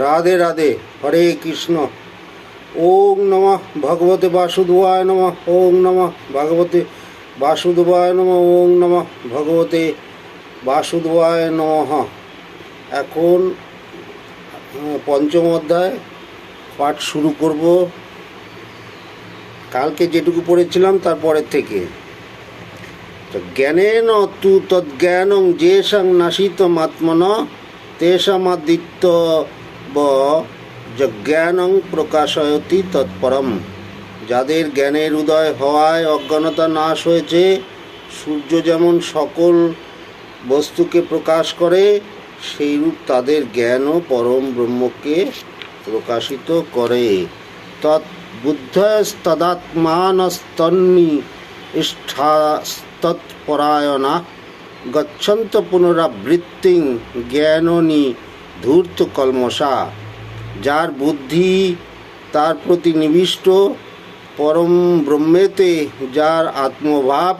রাধে রাধে, হরে কৃষ্ণ। ওং নমঃ ভগবতে বাসুদেবায় নমঃ, ওং নমঃ ভগবতে বাসুদেবায় নমঃ, ওং নমঃ ভগবতে বাসুদেবায় নমঃ। এখন পঞ্চম অধ্যায়, পাঠ শুরু করব। কালকে যেটুকু পড়েছিলাম তারপরের থেকে। তো জ্ঞানেন তু তজ্ঞানং যেষাং নাশিতমাত্মন, তেষামাদিত্য ব জ্ঞানং প্রকাশয়তি তৎপরম। যাদের জ্ঞানের উদয় হওয়ায় অজ্ঞানতা নাশ হয়েছে, সূর্য যেমন সকল বস্তুকে প্রকাশ করে, সেইরূপ তাদের জ্ঞানও পরম ব্রহ্মকে প্রকাশিত করে। তদ্বুদ্ধস্তদাত্মানস্তন্নি ইষ্ঠাস্তৎপরায়ণা। গচ্ছন্ত পুনরাবৃত্তিং জ্ঞাননি ধূর্ত কলমসা যার বুদ্ধি তার প্রতি নিবিষ্ট, পরম ব্রহ্মেতে, যার আত্মভাব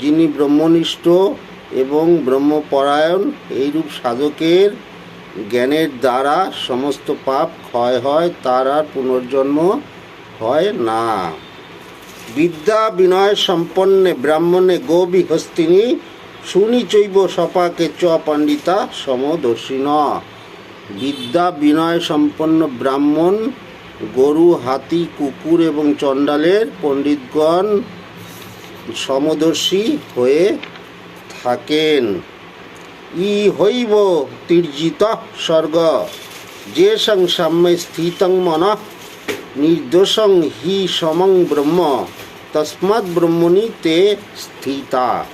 যিনি ব্রহ্মনিষ্ঠ এবং ব্রহ্মপরায়ণ, এইরূপ সাধকের জ্ঞানের দ্বারা সমস্ত পাপ ক্ষয় হয়, তার আর পুনর্জন্ম হয় না। বিদ্যা বিনয় সম্পন্নে ব্রাহ্মণে গোবি হস্তিনী, শুনি চৈব সপাকে চ পণ্ডিতা সমদর্শিন। বিদ্যা বিনয় সম্পন্ন ব্রাহ্মণ, গরু, হাতি, কুকুর এবং চণ্ডালের পণ্ডিতগণ সমদর্শী হয়ে থাকেন। ই হইব তির্জিত স্বর্গ, যে সং সাম্যে স্থিতং মন, নির্দোষং হি সমং ব্রহ্ম, তস্মাৎ ব্রহ্মণি তে স্থিতা।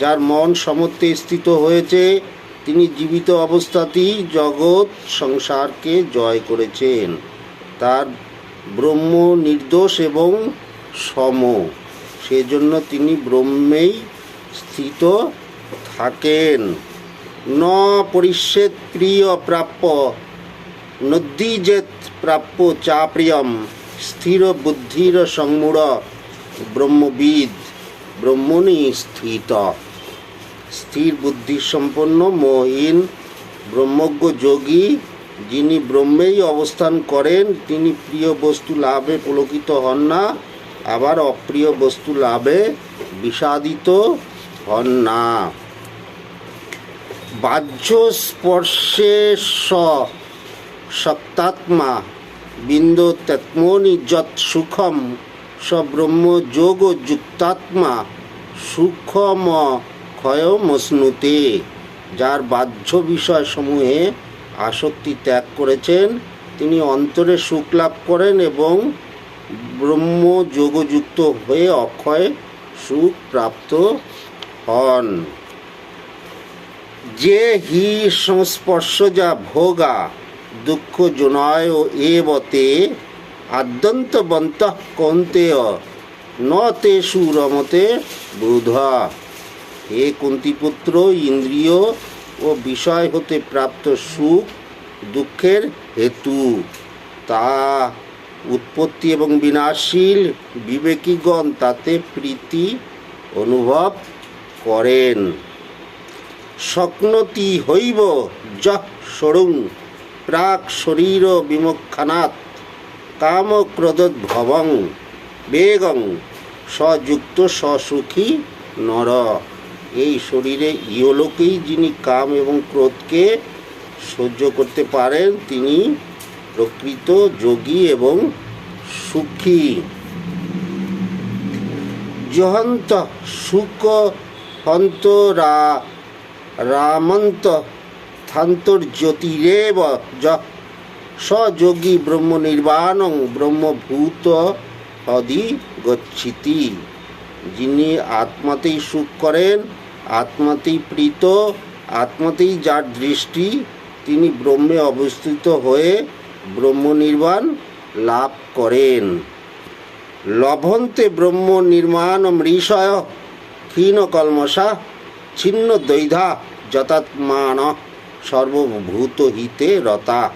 যার মন সমত্বে স্থিত হয়েছে তিনি জীবিত অবস্থাতেই জগৎ সংসারকে জয় করেছেন। তার ব্রহ্ম নির্দোষ এবং সম। সেজন্য তিনি ব্রহ্মেই স্থিত থাকেন। ন পরিচ্ছেদ প্রিয় প্রাপ্য নদ্যিজেত প্রাপ্য চা প্রিয়ম, স্থির বুদ্ধির সংমূঢ় ব্রহ্মবিদ ব্রহ্মণি স্থিত। স্থির বুদ্ধি সম্পন্ন মহিন ব্রহ্মজ্ঞ যোগী, যিনি ব্রহ্মেই অবস্থান করেন, তিনি প্রিয় বস্তু লাভে পুলকিত হন না, আবার অপ্রিয় বস্তু লাভে বিষাদিত হন না। বাহ্য স্পর্শে স বিন্দ তৎমনি যৎ সুখম স ব্রহ্ম যোগ যুক্তাত্মা সুখম ক্ষয় মসনুতে, যার বাহ্য বিষয়সমূহে আসক্তি ত্যাগ করেছেন। তিনি অন্তরে সুখ লাভ করেন এবং ব্রহ্ম যোগযুক্ত হয়ে অক্ষয় সুখ প্রাপ্ত হন। যে হি সংস্পর্শজা ভোগা, দুঃখ জনয় এবতে, আদ্যন্তবন্ত কন্তেয়, ন তেষু রমতে বুধ। হে কুন্তিপুত্র, ইন্দ্রিয় ও বিষয় হতে প্রাপ্ত সুখ, দুঃখের হেতু। তা উৎপত্তি এবং বিনাশীল বিবেকীগণ তাতে প্রীতি অনুভব করেন। স্বপ্নতি হইব যহ সরুং প্রাক শরীর বিমুখানাৎ কাম ক্রোধোদ্ভবং বেগং, সযুক্ত সসুখী নর। এই শরীরে ইহলোকেই যিনি কাম এবং ক্রোধকে সহ্য করতে পারেন, তিনি প্রকৃত যোগী এবং সুখী। জহন্ত সুখ হন্ত রা, রামন্ত থান্তর্জ্যোতিরেব সযোগী ব্রহ্ম নির্বাণং ব্রহ্মভূত অধি গচ্ছিতি যিনি আত্মাতেই সুখ করেন আত্মাতেই প্রীত, আত্মাতেই যার দৃষ্টি, তিনি ব্রহ্মে অবস্থিত হয়ে ব্রহ্ম নির্বাণ লাভ করেন। লভন্তে ব্রহ্ম নির্মাণ মৃষয় ক্ষীণ কলমসা ছিন্ন দ্বৈধা যতাত্মান সর্বভূত হিতে রতা।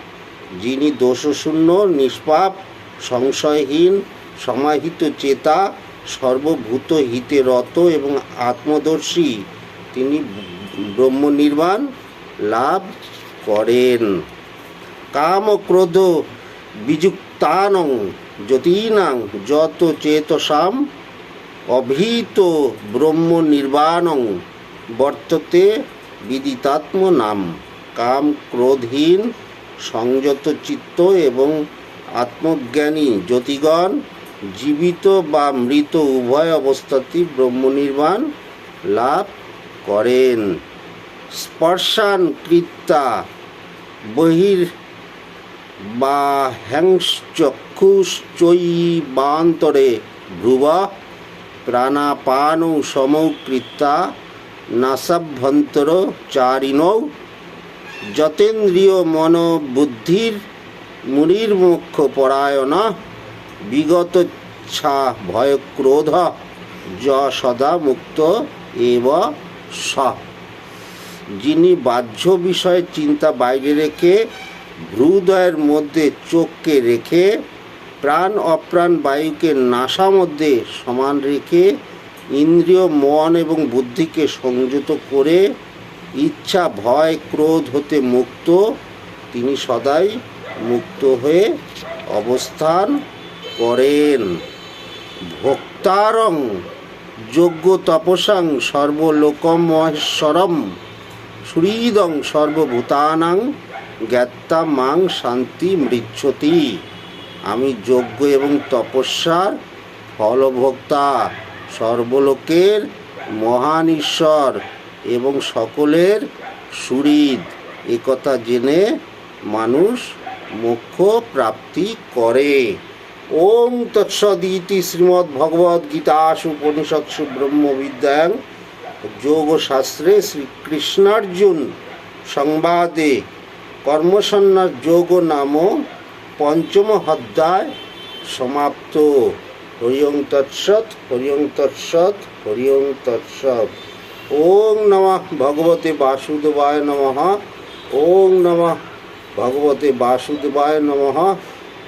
যিনি দোষশূন্য, নিষ্পাপ, সংশয়হীন, সমাহিত চেতা, সর্বভূত হিতে রত এবং আত্মদর্শী তিনি ব্রহ্ম নির্বাণ লাভ করেন। কাম ক্রোধ বিযুক্তানং যতীনাং যত চেতসাম অভীত ব্রহ্ম নির্বাণং বর্ততে বিদিতাত্ম নাম কাম ক্রোধহীন সংযত চিত্ত এবং আত্মজ্ঞানী জ্যোতিগণ জীবিত বা মৃত উভয় অবস্থাতেই ব্রহ্ম নির্বাণ লাভ করেন। স্পর্শান কৃত্তা বহির বা হ্যাংশ্চক্ষুশ্চৈবান্তরে ভ্রুব প্রাণাপান সমকৃত্তা নাসাভ্যন্তর চারিণৌ যতেন্দ্রিয় মন বুদ্ধির মুনির্মুখ্য পরায়ণ বিগত ছা ভয় ক্রোধ য সদা মুক্ত এব স। যিনি বাহ্য বিষয়ে চিন্তা বাইরে রেখে হৃদয়ের মধ্যে চোখকে রেখে প্রাণ, অপ্রাণ বায়ুকে নাসা মধ্যে সমান রেখে ইন্দ্রিয়, মন এবং বুদ্ধিকে সংযত করে ইচ্ছা, ভয়, ক্রোধ হতে মুক্ত, তিনি সদাই মুক্ত হয়ে অবস্থান করেন। ভোক্তারং যোগ্য তপসাং সর্বলোকম মহেশ্বরম, সুহৃদং সর্বভূতানাং জ্ঞাত্তা মাং শান্তি মৃচ্ছতি। আমি যজ্ঞ এবং তপস্যার ফলভোক্তা, সর্বলোকের মহান ঈশ্বর এবং সকলের সুহৃদ। একথা জেনে মানুষ মোক্ষ প্রাপ্তি করে। ওম তৎসদিতি শ্রীমদ্ ভগবদ গীতাসু উপনিষৎসু ব্রহ্মবিদ্যাং যোগশাস্ত্রে শ্রীকৃষ্ণার্জুন সংবাদে কর্মসন্ন্যাস যোগ নাম পঞ্চম অধ্যায় সমাপ্ত। হরিওং তৎসৎ হরিওং তৎসৎ হরিওং তৎসৎ। ওং নমঃ ভগবতে বাসুদেবায় নমঃ। ওং নমঃ ভগবতে বাসুদেবায় নমঃ।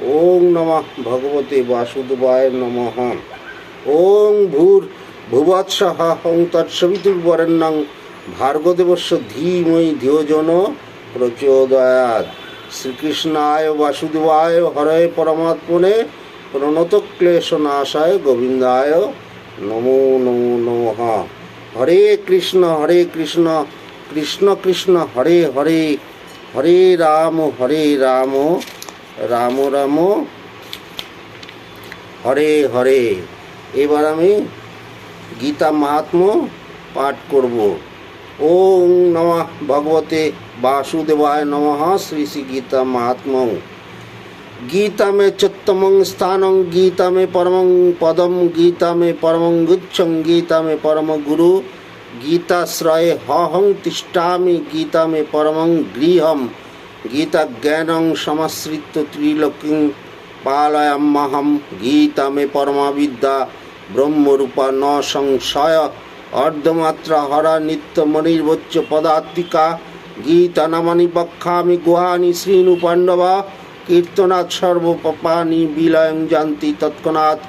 ওং নমঃ ভগবতে বাসুদেবায় নমঃ। ওং ভূর ভুবৎসহ ওং তৎসবিতুর্বরেণ্যং ভার্গদেবস্য ধীময়ি ধিয়োজন প্রচোদয়াৎ। শ্রীকৃষ্ণায় বাসুদেবায় হরে পরমাত্মনে প্রণত প্রণতক্লেশনাশায় গোবিন্দায় নমো নমো নমঃ। হরে কৃষ্ণ হরে কৃষ্ণ কৃষ্ণ কৃষ্ণ, হরে হরে হরে রাম হরে রাম। রাম রাম হরে হরে এবার আমি গীতা মাহাত্ম পাঠ করব ওং নমঃ ভগবতে বাসুদেবায় নমঃ শ্রী শ্রী গীতা মাহাত্ম गीता में चुत्तमं स्थानं गीता में परमं पदम गीता में परमं गुच्छं गीता में परम गुरु गीताश्रय हहं तिष्ठामि गीता में परमं गृहं গীতা জ্ঞানং সমাশ্রিত ত্রিলোকিং পালয়াম্মাহম গীতামে পরমাবিদ্যা ব্রহ্মরূপা ন সংশয় অর্ধমাত্রা হরা নিত্য মনির্বোচ্চ পদাত্মিকা গীতা নামানি বক্ষামি গুহানি শ্রীনু পাণ্ডবা কীর্তনাথ সর্বপানি বিলয়ং জানতি তৎক্ষণাৎ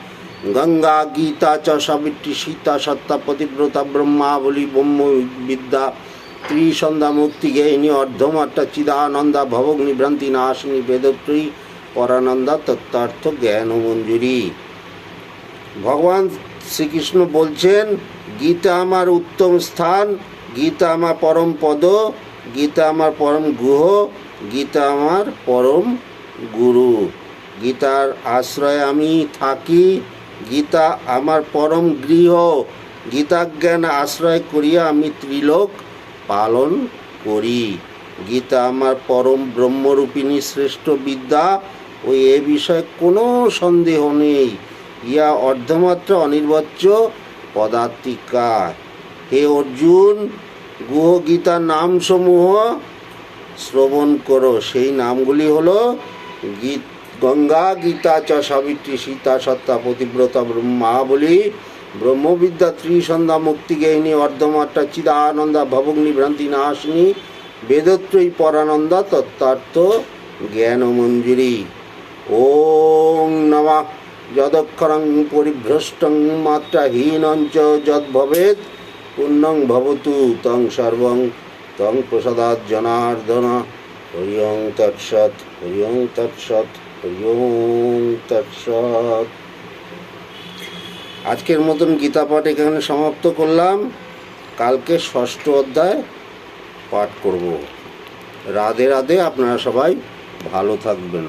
গঙ্গা গীতা চ সাবিত্রী সীতা সত্তা পতিব্রতা ব্রহ্মাবলী ব্রহ্ম বিদ্যা ত্রিসন্ধ্যা মুক্তি গেহিনী অর্ধমাত্রা চিদানন্দা ভবগ্নি ভ্রান্তি নাশিনী বেদত্রয়ী পরানন্দা তত্ত্বার্থ জ্ঞান মঞ্জুরি। ভগবান শ্রীকৃষ্ণ বলছেন, গীতা আমার উত্তম স্থান, গীতা আমার পরম পদ, গীতা আমার পরম গুহ, গীতা আমার পরম গুরু। গীতার আশ্রয়ে আমি থাকি, গীতা আমার পরম গৃহ, গীতাজ্ঞান আশ্রয় করিয়া আমি ত্রিলোক পালন করি। গীতা আমার পরম ব্রহ্মরূপিণী শ্রেষ্ঠ বিদ্যা ও এ বিষয়ে কোনো সন্দেহ নেই। ইয়া অর্ধমাত্র অনির্বাচ্য পদার্থিকা হে অর্জুন, গুহ গীতার নামসমূহ শ্রবণ করো। সেই নামগুলি হলো গীত, গঙ্গা গীতা চ সাবিত্রী সীতা সত্তা পতিব্রতা ব্রহ্মাবলী ব্রহ্মবিদ্যা ত্রিসন্ধ্যা মুক্তিগেহিনী অর্ধমাত্রা চিদানন্দা ভবগ্নি ভ্রান্তি নাশিনী বেদত্রয়ী পরানন্দা তত্ত্বার্থ জ্ঞান মঞ্জুরি ওং নমঃ। যদক্ষরং পরিভ্রষ্টং মাত্রাহীনঞ্চ যদ্ভবেৎ পুণ্যং ভবতু তং সর্বং তং প্রসাদাৎ জনার্দন। হরি তৎসৎ হরি তৎসৎ হরি তৎসৎ। আজকের মতন গীতা পাঠ এখানে সমাপ্ত করলাম। কালকে ষষ্ঠ অধ্যায় পাঠ করব। রাধে রাধে, আপনারা সবাই ভালো থাকবেন।